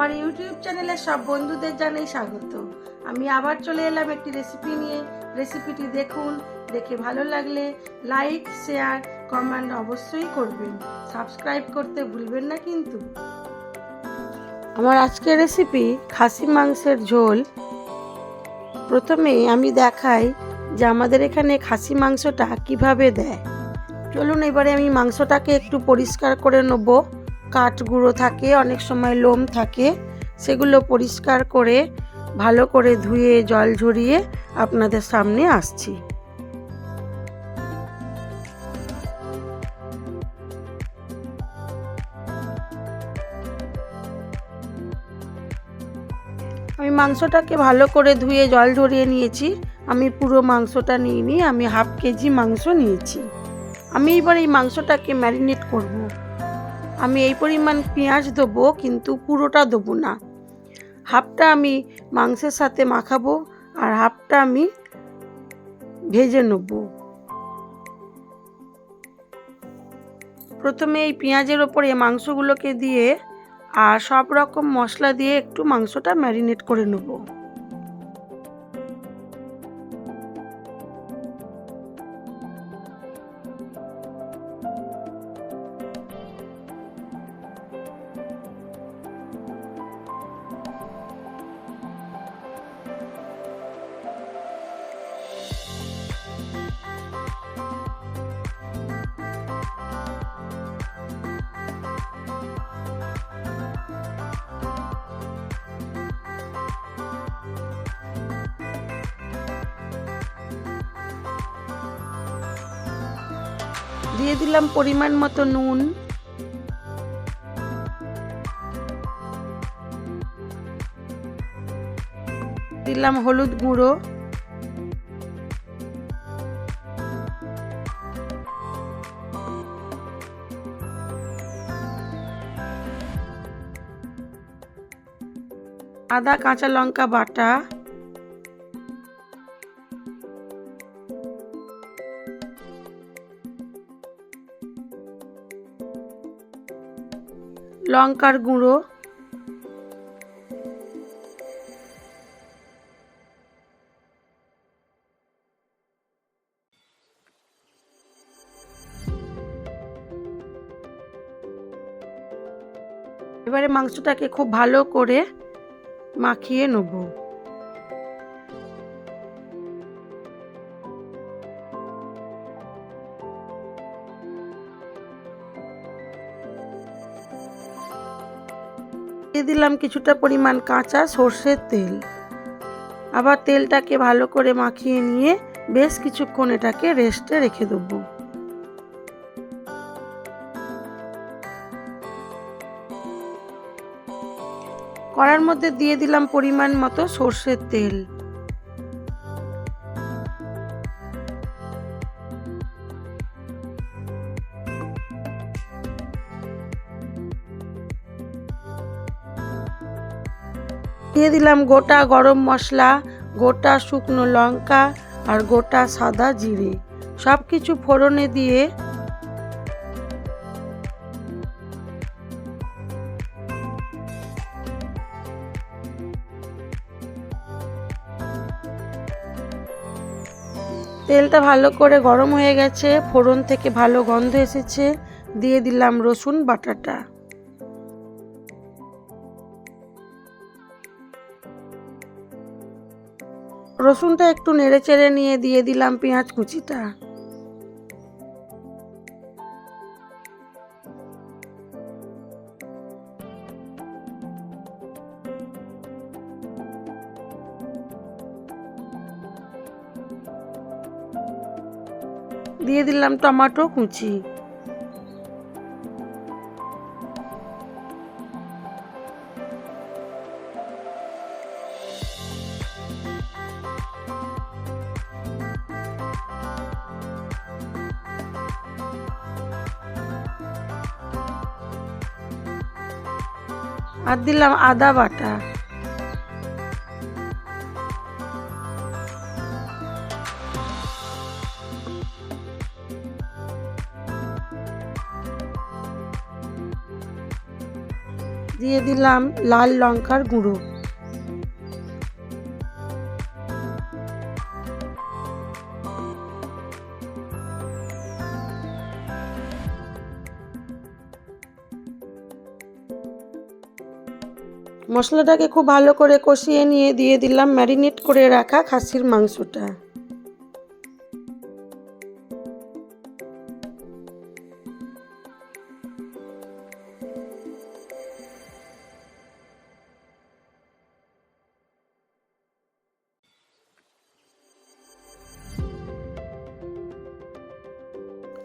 আমার ইউটিউব চ্যানেলে সব বন্ধুদের জানাই স্বাগত। আমি আবার চলে এলাম একটি রেসিপি নিয়ে। রেসিপিটি দেখুন, দেখে ভালো লাগলে লাইক শেয়ার কমেন্ট অবশ্যই করবেন। সাবস্ক্রাইব করতে ভুলবেন না কিন্তু। আমার আজকের রেসিপি খাসি মাংসের ঝোল। প্রথমে আমি দেখাই যে আমাদের এখানে খাসি মাংসটা কীভাবে দেয়। চলুন এবারে আমি মাংসটাকে একটু পরিষ্কার করে নেব। কাঠগুঁড়ো থাকে, অনেক সময় লোম থাকে। সেগুলো পরিষ্কার করে, ভালো করে ধুয়ে, জল ঝরিয়ে আপনাদের সামনে আসছি। আমি মাংসটাকে ভালো করে ধুয়ে, জল ঝরিয়ে নিয়েছি। আমি পুরো মাংসটা নিইনি, আমি হাফ কেজি মাংস নিয়েছি। আমি এবার এই মাংসটাকে ম্যারিনেট করব। আমি এই পরিমাণ পেঁয়াজ দেবো, কিন্তু পুরোটা দেবো না। হাফটা আমি মাংসের সাথে মাখাবো আর হাফটা আমি ভেজে নেব। প্রথমে এই পেঁয়াজের ওপরে মাংসগুলোকে দিয়ে আর সব রকম মশলা দিয়ে একটু মাংসটা ম্যারিনেট করে নেব। দিয়ে দিলাম পরিমাণ মতো নুন। দিলাম হলুদ গুঁড়ো। আদা কাঁচা লঙ্কা বাটা। লঙ্কার গুঁড়ো। এবারে মাংসটাকে খুব ভালো করে মাখিয়ে নেব। দিয়ে দিলাম কিছুটা পরিমাণ কাঁচা সর্ষের তেল। আবার তেলটাকে ভালো করে মাখিয়ে নিয়ে বেশ কিছুক্ষণ এটাকে রেস্টে রেখে দেবো। কড়ার মধ্যে দিয়ে দিলাম পরিমাণ মতো সর্ষের তেল। দিয়ে দিলাম গোটা গরম মশলা, গোটা শুকনো লঙ্কা আর গোটা সাদা জিরে। সব কিছু ফোড়নে দিয়ে তেলটা ভালো করে গরম হয়ে গেছে, ফোড়ন থেকে ভালো গন্ধ এসেছে। দিয়ে দিলাম রসুন বাটাটা। রসুনটা একটু নেড়ে চেড়ে নিয়ে দিয়ে দিলাম পেঁয়াজ কুচিটা। দিয়ে দিলাম টমাটো কুচি। আর দিলাম আদা বাটা। দিয়ে দিলাম লাল লঙ্কার গুঁড়ো। মশলাটাকে খুব ভালো করে কষিয়ে নিয়ে দিয়ে দিলাম ম্যারিনেট করে রাখা খাসির মাংসটা।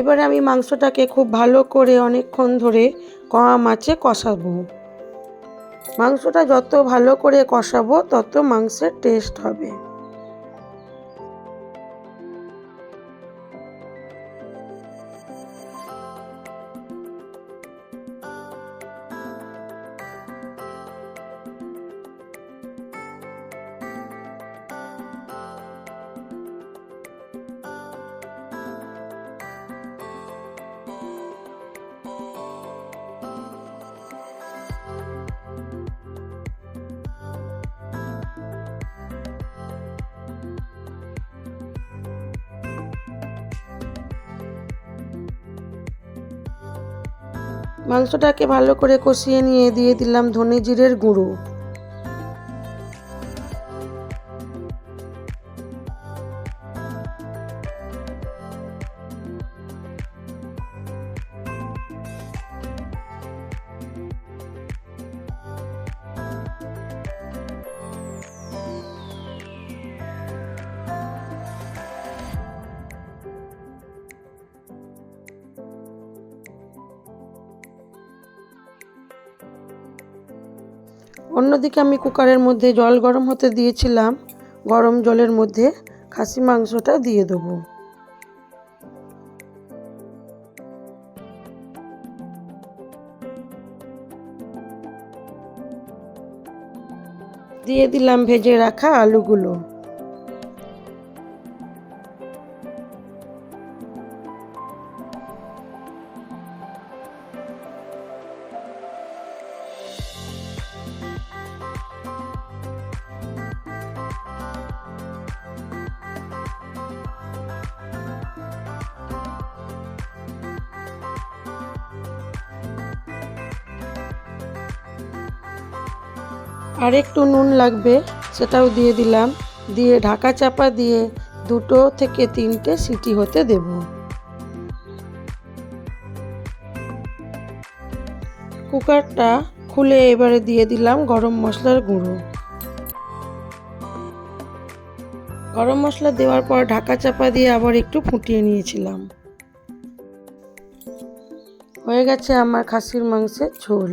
এবারে আমি মাংসটাকে খুব ভালো করে অনেকক্ষণ ধরে কম আঁচে কষাবো। মাংসটা যত ভালো করে কষাবো তত মাংসের টেস্ট হবে। মাংসটাকে ভালো করে কষিয়ে নিয়ে দিয়ে দিলাম ধনে জিরের গুঁড়ো। অন্যদিকে আমি কুকারের মধ্যে জল গরম হতে দিয়েছিলাম, গরম জলের মধ্যে খাসি মাংসটা দিয়ে দেবো। দিয়ে দিলাম ভেজে রাখা আলুগুলো। আর একটু নুন লাগবে, সেটাও দিয়ে দিলাম। দিয়ে ঢাকা চাপা দিয়ে দুটো থেকে তিনটে সিটি হতে দেব। কুকারটা খুলে এবারে দিয়ে দিলাম গরম মশলার গুঁড়ো। গরম মশলা দেওয়ার পর ঢাকা চাপা দিয়ে আবার একটু ফুটিয়ে নিয়েছিলাম। হয়ে গেছে আমার খাসির মাংসের ঝোল।